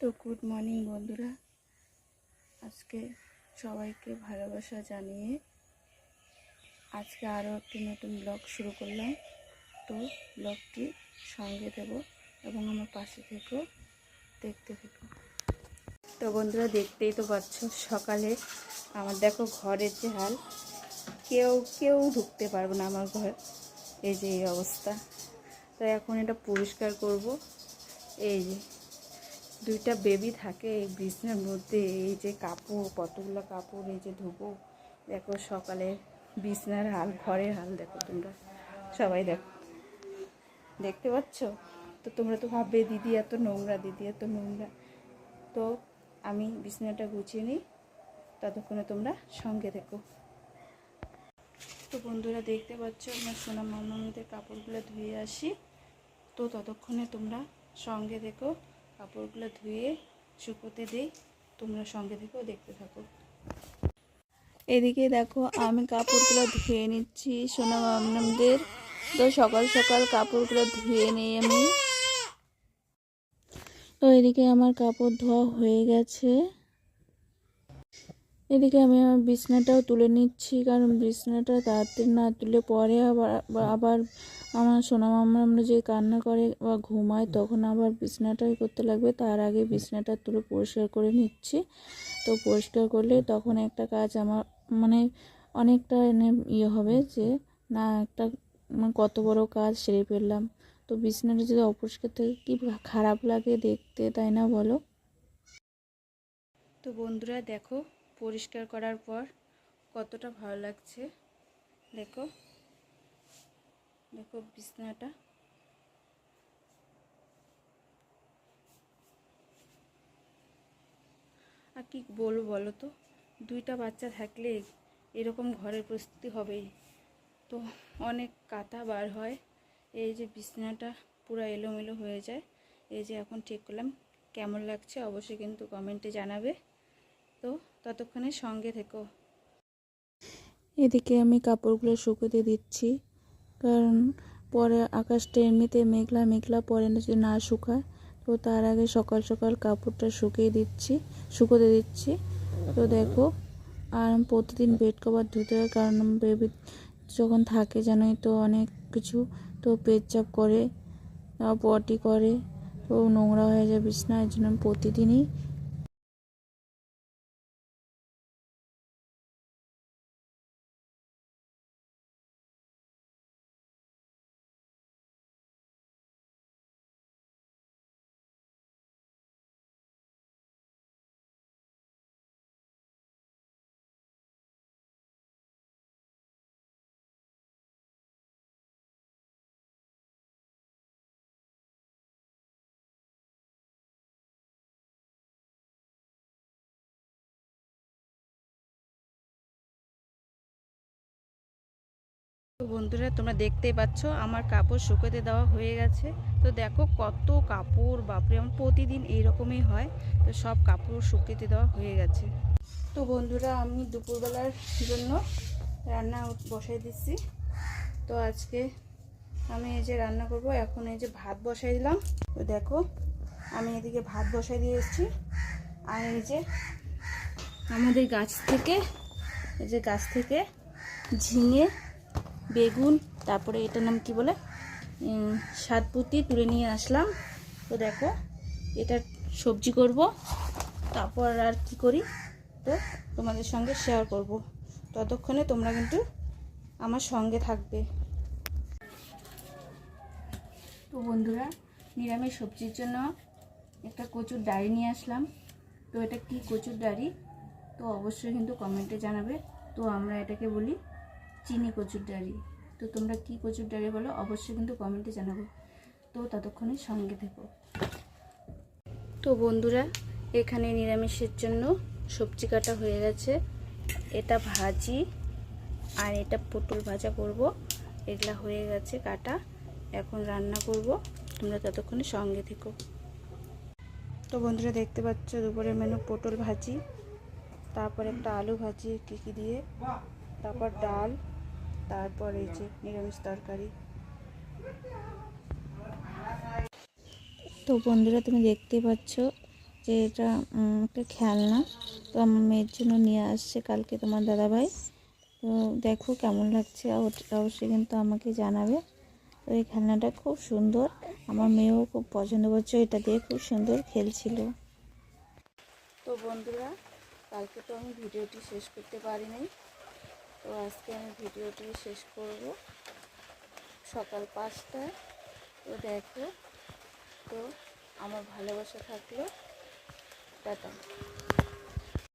তো good morning বন্ধুরা। আজকে সবাইকে ভালোবাসা জানিয়ে আজকে আরও একটি নতুন ব্লগ শুরু করলাম। তো ব্লগটি সঙ্গে দেব এবং আমার পাশে থেকেও দেখতে থেকো। তো বন্ধুরা, দেখতেই তো পাচ্ছ সকালে আমার দেখো ঘরের যে হাল, কেউ কেউ ঢুকতে পারবে না আমার ঘর। এই যে এই অবস্থা। তো এখন এটা পরিষ্কার করব। এই যে দুইটা বেবি থাকে এই বিছনার মধ্যে, এই যে কাপড়, কতগুলো কাপড়, এই যে ধুবো। দেখো সকালে বিছনার হাল, ঘরের হাল দেখো তোমরা। সবাই দেখো। দেখতে পাচ্ছ? তো তোমরা তো ভাববে, দিদি এত নোংরা, দিদি এত নোংরা। তো আমি বিছনাটা গুছিয়ে নিই। ততক্ষণে তোমরা সঙ্গে দেখো তো বন্ধুরা দেখতে পাচ্ছ, আমার সোনা মামাদের কাপড়গুলো ধুয়ে আসি। তো ততক্ষণে তোমরা সঙ্গে দেখো কাপড়গুলো ধুয়ে শুকোতে দিই, তোমরা সঙ্গে থেকেও দেখতে থাকো। এদিকে দেখো, আমি কাপড়গুলো ধুয়ে নিচ্ছি সোনা মামনামদের তো সকাল সকাল কাপড়গুলো ধুয়ে নিই আমি। তো এদিকে আমার কাপড় ধোয়া হয়ে গেছে। এদিকে আমি আমার বিছনাটাও তুলে নিচ্ছি, কারণ বিছনাটা তাড়াতাড়ি না তুলে পরে আবার আবার আমার সোনা মামা আমরা যে কান্না করে বা ঘুমায় তখন আবার বিছনাটাই করতে লাগবে। তার আগে বিছনাটা তুলে পরিষ্কার করে নিচ্ছি। তো পরিষ্কার করলে তখন একটা কাজ আমার মানে অনেকটা এনে ইয়ে হবে যে, না, একটা মানে কত বড় কাজ সেরে ফেললাম। তো বিছনাটা যদি অপরিষ্কার থাকে কি খারাপ লাগে দেখতে, তাই না বলো? তো বন্ধুরা দেখো পরিষ্কার করার পর কতটা ভালো লাগছে। দেখো। দেখো বিছনাটা। আর কি বলব বলো তো? দুইটা বাচ্চা থাকলে এরকম ঘরের পরিস্থিতি হবেই। তো অনেক কাঁথা বার হয়। এই যে বিছনাটা পুরো এলোমেলো হয়ে যায়। এই যে এখন ঠিক করলাম, কেমন লাগছে? অবশ্যই কিন্তু কমেন্টে জানাবে। তো ততক্ষণে সঙ্গে থেকো। এদিকে আমি কাপড়গুলো শুকোতে দিচ্ছি, কারণ পরে আকাশটা এমনিতে মেঘলা মেঘলা পরে না শুকায়, তো তার আগে সকাল সকাল কাপড়টা শুকিয়ে দিচ্ছি, শুকোতে দিচ্ছি। তো দেখো, আর প্রতিদিন বেড কভার ধুতে হয়, কারণ বেবি যখন থাকে জানোই তো অনেক কিছু, তো পেচ্চাপ করে পটি করে, তো নোংরা হয়ে যায় বিছনা, এর জন্য প্রতিদিনই বন্ধুরা, তোমরা দেখতেই পাচ্ছ, আমার কাপড় শুকোতে দেওয়া হয়ে গেছে। তো দেখো কত কাপড়, বাপরে, আমার প্রতিদিন এইরকমই হয়। তো সব কাপড় শুকোতে দেওয়া হয়ে গেছে। তো বন্ধুরা, আমি দুপুরবেলার জন্য রান্না বসাই দিচ্ছি। তো আজকে আমি এই যে রান্না করব, এখন এই যে ভাত বসাই দিলাম। তো দেখো, আমি এদিকে ভাত বসাই দিয়ে এসেছি। আর এই যে আমাদের গাছ থেকে, এই যে গাছ থেকে ঝিঙে বেগুন, তারপরে এটার নাম কি বলে? সাতপুতি তুলে নিয়ে আসলাম। তো দেখো, এটা সবজি করব। তারপর আর কি করি? তো তোমাদের সঙ্গে শেয়ার করব। ততক্ষণে তোমরা কিন্তু আমার সঙ্গে থাকবে। তো বন্ধুরা, নিরামিষ সবজির জন্য একটা কচুর ডাড়ি নিয়ে আসলাম। তো এটা কি কচুর ডাড়ি? তো অবশ্যই কিন্তু কমেন্টে জানাবে। তো আমরা এটাকে বলি চিনি কচুর ডাড়ি তো তোমরা কি কচুর ডাড়ি বলো, অবশ্যই কিন্তু কমেন্টে জানাব। তো ততক্ষণে সঙ্গে থেকো। তো বন্ধুরা, এখানে নিরামিষের জন্য সবজি কাটা হয়ে গেছে। এটা ভাজি আর এটা পটল ভাজা করব। এগুলা হয়ে গেছে কাটা। এখন রান্না করব। তোমরা ততক্ষণে সঙ্গে থেকো। তো বন্ধুরা, দেখতে পাচ্ছ দুপুরের মেনু পটল ভাজি, তারপর একটা আলু ভাজি, কী কী দিয়ে, তারপর ডাল তারপর এই যে নিরামিষ তরকারি। তো বন্ধুরা, তুমি দেখতে পাচ্ছ যে এটা একটা খেলনা। তো আমার মেয়ের জন্য নিয়ে আসছে কালকে তোমার দাদাভাই। তো দেখো কেমন লাগছে অবশ্য- অবশ্যই কিন্তু আমাকে জানাবে। তো এই খেলনাটা খুব সুন্দর। আমার মেয়েও খুব পছন্দ করছে, এটা দিয়ে খুব সুন্দর খেলছিল। তো বন্ধুরা, কালকে তো আমি ভিডিওটি শেষ করতে পারিনি। তো আজকে আমি ভিডিওটি শেষ করব। সকাল পাঁচটায়। তো দেখো, তো আমার ভালোবাসা থাকল। টাটা।